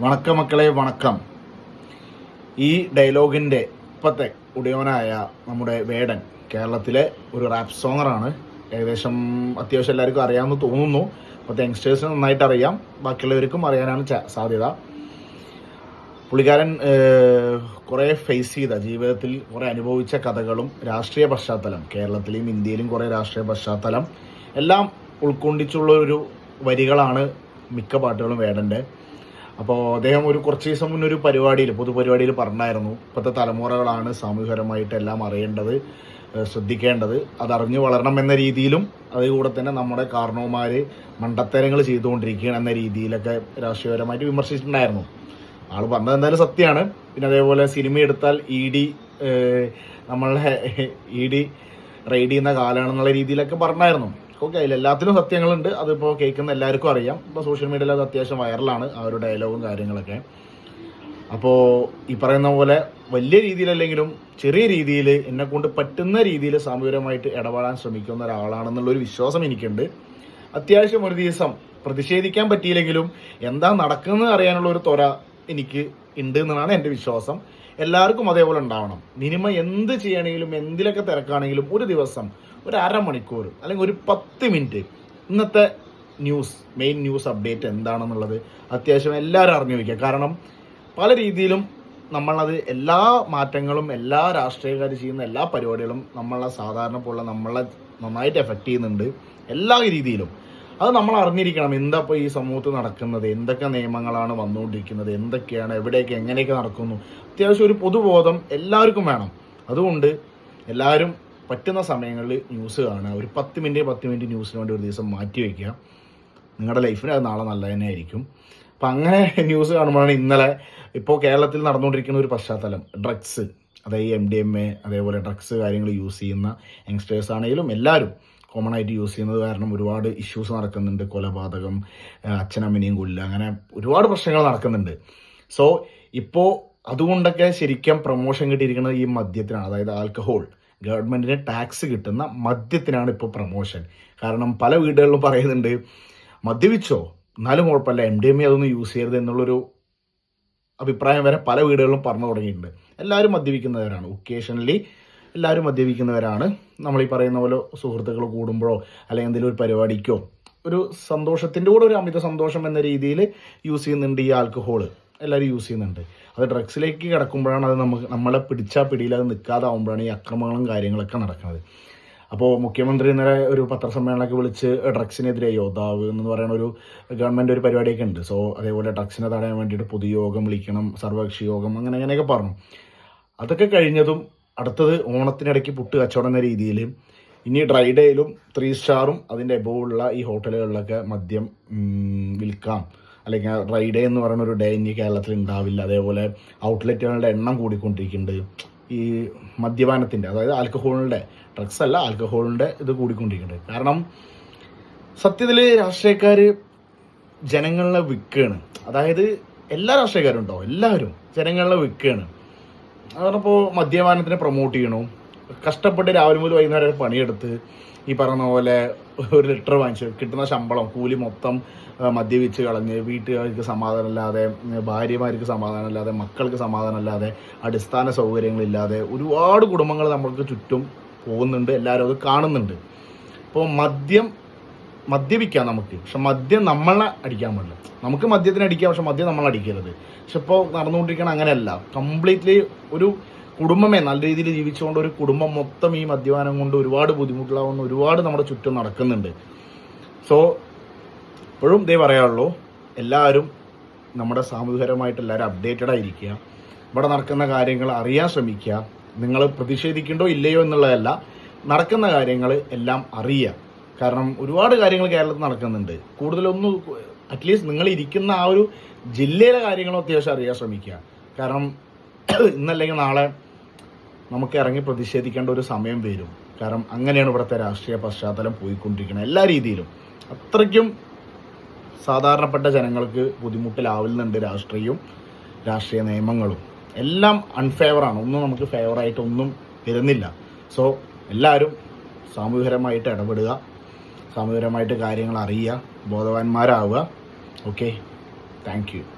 വണക്കം മക്കളെ വണക്കം. ഈ ഡയലോഗിന്റെ ഇപ്പത്തെ ഉടയവനായ നമ്മുടെ വേടൻ കേരളത്തിലെ ഒരു റാപ്പ് സോങ്ങറാണ് ഏകദേശം അത്യാവശ്യം എല്ലാവർക്കും അറിയാമെന്ന് തോന്നുന്നു. ഇപ്പോഴത്തെ യങ്സ്റ്റേഴ്സിന് നന്നായിട്ട് അറിയാം. ബാക്കിയുള്ളവർക്കും അറിയാനാണ് സാധ്യത. പുള്ളിക്കാരൻ കുറേ ഫേസ് ചെയ്ത ജീവിതത്തിൽ കുറേ അനുഭവിച്ച കഥകളും രാഷ്ട്രീയ പശ്ചാത്തലം. കേരളത്തിലെയും ഇന്ത്യയിലും കുറേ രാഷ്ട്രീയ പശ്ചാത്തലം. എല്ലാം ഉൾക്കൊണ്ടിച്ചുള്ള ഒരു വരികളാണ് മിക്ക പാട്ടുകളും വേടന്റെ അപ്പോൾ അദ്ദേഹം ഒരു കുറച്ച് ദിവസം മുന്നേ ഒരു പരിപാടിയിൽ പൊതുപരിപാടിയിൽ പറഞ്ഞായിരുന്നു. ഇപ്പോഴത്തെ തലമുറകളാണ് സാമൂഹികപരമായിട്ട് എല്ലാം അറിയേണ്ടത് ശ്രദ്ധിക്കേണ്ടത്. അതറിഞ്ഞു വളരണം എന്ന രീതിയിലും അതുകൂടെ തന്നെ നമ്മുടെ കാരണവന്മാർ മണ്ടത്തരങ്ങൾ ചെയ്തുകൊണ്ടിരിക്കുകയാണ് എന്ന രീതിയിലൊക്കെ രാഷ്ട്രീയപരമായിട്ട് വിമർശിച്ചിട്ടുണ്ടായിരുന്നു. ആൾ പറഞ്ഞത് എന്തായാലും സത്യമാണ്. പിന്നെ അതേപോലെ സിനിമ എടുത്താൽ ഇ ഡി നമ്മളെ ഇ ഡി റെയ്ഡ് ചെയ്യുന്ന കാലമാണെന്നുള്ള രീതിയിലൊക്കെ പറഞ്ഞായിരുന്നു. ഓക്കെ അതിൽ എല്ലാത്തിലും സത്യങ്ങളുണ്ട്. അതിപ്പോൾ കേൾക്കുന്ന എല്ലാവർക്കും അറിയാം. ഇപ്പോൾ സോഷ്യൽ മീഡിയയിൽ അത് അത്യാവശ്യം വൈറലാണ് ആ ഒരു ഡയലോഗും കാര്യങ്ങളൊക്കെ. അപ്പോൾ ഈ പറയുന്ന പോലെ വലിയ രീതിയിലല്ലെങ്കിലും ചെറിയ രീതിയിൽ എന്നെ കൊണ്ട് പറ്റുന്ന രീതിയിൽ സാമൂഹികമായിട്ട് ഇടപെടാൻ ശ്രമിക്കുന്ന ഒരാളാണെന്നുള്ളൊരു വിശ്വാസം എനിക്കുണ്ട്. അത്യാവശ്യം ഒരു ദിവസം പ്രതിഷേധിക്കാൻ പറ്റിയില്ലെങ്കിലും എന്താ നടക്കുന്നത് അറിയാനുള്ള ഒരു ത്വര എനിക്ക് ഉണ്ട് എന്നാണ് എന്റെ വിശ്വാസം. എല്ലാവർക്കും അതേപോലെ ഉണ്ടാവണം. മിനിമം എന്ത് ചെയ്യണമെങ്കിലും എന്തിലൊക്കെ തിരക്കാണെങ്കിലും ഒരു ദിവസം ഒരു അരമണിക്കൂർ അല്ലെങ്കിൽ ഒരു പത്ത് മിനിറ്റ്. ഇന്നത്തെ ന്യൂസ് മെയിൻ ന്യൂസ് അപ്ഡേറ്റ് എന്താണെന്നുള്ളത് അത്യാവശ്യം എല്ലാവരും അറിഞ്ഞു വയ്ക്കുക കാരണം പല രീതിയിലും നമ്മളത് എല്ലാ മാറ്റങ്ങളും എല്ലാ രാഷ്ട്രീയക്കാർ ചെയ്യുന്ന എല്ലാ പരിപാടികളും നമ്മളെ സാധാരണ പോലുള്ള നമ്മളെ നന്നായിട്ട് എഫക്റ്റ് ചെയ്യുന്നുണ്ട് എല്ലാ രീതിയിലും. അത് നമ്മൾ അറിഞ്ഞിരിക്കണം എന്താ ഇപ്പോൾ ഈ സമൂഹത്തിൽ നടക്കുന്നത് എന്തൊക്കെ നിയമങ്ങളാണ് വന്നുകൊണ്ടിരിക്കുന്നത് എന്തൊക്കെയാണ് എവിടെയൊക്കെ എങ്ങനെയൊക്കെ നടക്കുന്നു. അത്യാവശ്യം ഒരു പൊതുബോധം എല്ലാവർക്കും വേണം. അതുകൊണ്ട് എല്ലാവരും പറ്റുന്ന സമയങ്ങളിൽ ന്യൂസ് കാണുക. ഒരു പത്ത് മിനിറ്റ് പത്ത് മിനിറ്റ് ന്യൂസിന് വേണ്ടി ഒരു ദിവസം മാറ്റി വയ്ക്കുക നിങ്ങളുടെ ലൈഫിന് അത് നാളെ നല്ല തന്നെ ആയിരിക്കും. അപ്പം അങ്ങനെ ന്യൂസ് കാണുമ്പോഴാണ് ഇന്നലെ ഇപ്പോൾ കേരളത്തിൽ നടന്നുകൊണ്ടിരിക്കുന്ന ഒരു പശ്ചാത്തലം. ഡ്രഗ്സ് അതായത് എം ഡി എം എ അതേപോലെ ഡ്രഗ്സ് കാര്യങ്ങൾ യൂസ് ചെയ്യുന്ന യങ്സ്റ്റേഴ്സ് ആണെങ്കിലും എല്ലാവരും കോമൺ ആയിട്ട് യൂസ് ചെയ്യുന്നത് കാരണം ഒരുപാട് ഇഷ്യൂസ് നടക്കുന്നുണ്ട്. കൊലപാതകം അച്ഛനമ്മനെയും കൊല്ലുക അങ്ങനെ ഒരുപാട് പ്രശ്നങ്ങൾ നടക്കുന്നുണ്ട്. സോ ഇപ്പോൾ അതുകൊണ്ടൊക്കെ ശരിക്കും പ്രൊമോഷൻ കിട്ടിയിരിക്കുന്നത് ഈ മദ്യത്തിനാണ്. അതായത് ആൽക്കഹോൾ ഗവൺമെന്റിന് ടാക്സ് കിട്ടുന്ന മദ്യത്തിനാണ് ഇപ്പോൾ പ്രമോഷൻ. കാരണം പല വീടുകളിലും പറയുന്നുണ്ട് മദ്യപിച്ചോ? എന്നാലും കുഴപ്പമില്ല എം ഡി എം എ അതൊന്നും യൂസ് ചെയ്യരുത് എന്നുള്ളൊരു അഭിപ്രായം വരെ പല വീടുകളിലും പറഞ്ഞു തുടങ്ങിയിട്ടുണ്ട്. എല്ലാവരും മദ്യപിക്കുന്നവരാണ്. ഒക്കേഷണലി എല്ലാവരും മദ്യപിക്കുന്നവരാണ്. നമ്മൾ ഈ പറയുന്ന പോലെ സുഹൃത്തുക്കൾ കൂടുമ്പോഴോ അല്ലെങ്കിൽ എന്തെങ്കിലും ഒരു പരിപാടിക്കോ ഒരു സന്തോഷത്തിന്റെ കൂടെ ഒരു അമിത സന്തോഷം എന്ന രീതിയിൽ യൂസ് ചെയ്യുന്നുണ്ട് ഈ ആൽക്കഹോൾ എല്ലാവരും യൂസ് ചെയ്യുന്നുണ്ട്. അത് ഡ്രഗ്സിലേക്ക് കിടക്കുമ്പോഴാണ് അത് നമുക്ക് നമ്മളെ പിടിച്ചാൽ പിടിയിൽ അത് നിൽക്കാതാവുമ്പോഴാണ് ഈ അക്രമങ്ങളും കാര്യങ്ങളൊക്കെ നടക്കുന്നത്. അപ്പോൾ മുഖ്യമന്ത്രി ഇന്നലെ ഒരു പത്രസമ്മേളനമൊക്കെ വിളിച്ച് ഡ്രഗ്സിനെതിരെ യോദ്ധാവ് എന്ന് പറയുന്ന ഒരു ഗവൺമെന്റ് ഒരു പരിപാടിയൊക്കെ ഉണ്ട്. സോ അതേപോലെ ഡ്രഗ്സിനെ തടയാൻ വേണ്ടിയിട്ട് പൊതുയോഗം വിളിക്കണം സർവകക്ഷി യോഗം അങ്ങനെ അങ്ങനെയൊക്കെ പറഞ്ഞു. അതൊക്കെ കഴിഞ്ഞതും അടുത്തത് ഓണത്തിനിടയ്ക്ക് പുട്ട് കച്ചവടം എന്ന രീതിയിൽ ഇനി ഡ്രൈ ഡേയിലും ത്രീ സ്റ്റാറും അതിന്റെ എബോവുള്ള ഈ ഹോട്ടലുകളിലൊക്കെ മദ്യം വിൽക്കാം. അല്ലെങ്കിൽ ഡ്രൈ ഡേ എന്ന് പറയുന്ന ഒരു ഡേ ഇനി കേരളത്തിൽ ഉണ്ടാവില്ല. അതേപോലെ ഔട്ട്ലെറ്റുകളുടെ എണ്ണം കൂടിക്കൊണ്ടിരിക്കുന്നുണ്ട്. ഈ മദ്യപാനത്തിന്റെ അതായത് ആൽക്കഹോളിന്റെ ഡ്രഗ്സ് അല്ല ആൽക്കഹോളിന്റെ ഇത് കൂടിക്കൊണ്ടിരിക്കുന്നുണ്ട്. കാരണം സത്യത്തിൽ രാഷ്ട്രീയക്കാർ ജനങ്ങളെ വിൽക്കുകയാണ് അതായത് എല്ലാ രാഷ്ട്രീയക്കാരും ഉണ്ടോ? എല്ലാവരും ജനങ്ങളെ വിൽക്കുകയാണ് അതപ്പോൾ മദ്യപാനത്തിനെ പ്രൊമോട്ട് ചെയ്യണു? കഷ്ടപ്പെട്ട് രാവിലെ മുതൽ വൈകുന്നേരം പണിയെടുത്ത് ഈ പറഞ്ഞ പോലെ ഒരു ലിറ്റർ വാങ്ങിച്ച് കിട്ടുന്ന ശമ്പളം കൂലി മൊത്തം മദ്യപിച്ച് കളഞ്ഞ് വീട്ടുകാർക്ക് സമാധാനമില്ലാതെ ഭാര്യമാർക്ക് സമാധാനമില്ലാതെ മക്കൾക്ക് സമാധാനമില്ലാതെ അടിസ്ഥാന സൗകര്യങ്ങളില്ലാതെ ഒരുപാട് കുടുംബങ്ങൾ നമ്മൾക്ക് ചുറ്റും പോകുന്നുണ്ട് എല്ലാവരും അത് കാണുന്നുണ്ട്. അപ്പോൾ മദ്യം മദ്യപിക്കാം നമുക്ക് പക്ഷെ മദ്യം നമ്മളെ അടിക്കാൻ പാടില്ല. നമുക്ക് മദ്യത്തിന് അടിക്കാം പക്ഷെ മദ്യം നമ്മളടിക്കരുത് പക്ഷെ ഇപ്പോൾ നടന്നുകൊണ്ടിരിക്കണം അങ്ങനെയല്ല. കംപ്ലീറ്റ്ലി ഒരു കുടുംബമേ നല്ല രീതിയിൽ ജീവിച്ചുകൊണ്ട് ഒരു കുടുംബം മൊത്തം ഈ മദ്യപാനം കൊണ്ട് ഒരുപാട് ബുദ്ധിമുട്ടിലാവുന്ന ഒരുപാട് നമ്മുടെ ചുറ്റും നടക്കുന്നുണ്ട്. സോ ഇപ്പോഴും ഇതേ പറയാനുള്ളൂ. എല്ലാവരും നമ്മുടെ സാമൂഹികരമായിട്ട് എല്ലാവരും അപ്ഡേറ്റഡ് ആയിരിക്കുക. ഇവിടെ നടക്കുന്ന കാര്യങ്ങൾ അറിയാൻ ശ്രമിക്കുക. നിങ്ങൾ പ്രതിഷേധിക്കണ്ടോ ഇല്ലയോ എന്നുള്ളതല്ല നടക്കുന്ന കാര്യങ്ങൾ എല്ലാം അറിയുക. കാരണം ഒരുപാട് കാര്യങ്ങൾ കേരളത്തിൽ നടക്കുന്നുണ്ട്. കൂടുതലൊന്നും അറ്റ്ലീസ്റ്റ് നിങ്ങൾ ഇരിക്കുന്ന ആ ഒരു ജില്ലയിലെ കാര്യങ്ങളും അത്യാവശ്യം അറിയാൻ ശ്രമിക്കുക. കാരണം ഇന്നല്ലെങ്കിൽ നാളെ നമുക്ക് ഇറങ്ങി പ്രതിഷേധിക്കേണ്ട ഒരു സമയം വരും. കാരണം അങ്ങനെയാണ് ഇവിടുത്തെ രാഷ്ട്രീയ പശ്ചാത്തലം പോയിക്കൊണ്ടിരിക്കുന്നത് എല്ലാ രീതിയിലും. അത്രയ്ക്കും സാധാരണപ്പെട്ട ജനങ്ങൾക്ക് ബുദ്ധിമുട്ടിലാവുന്നുണ്ട് രാഷ്ട്രീയവും രാഷ്ട്രീയ നിയമങ്ങളും. എല്ലാം അൺഫേവറാണ് ഒന്നും നമുക്ക് ഫേവറായിട്ട് ഒന്നും വരുന്നില്ല. സോ എല്ലാവരും സാമൂഹികരമായിട്ട് ഇടപെടുക സാമൂഹികരമായിട്ട് കാര്യങ്ങൾ അറിയുക ബോധവാന്മാരാവുക. Okay thank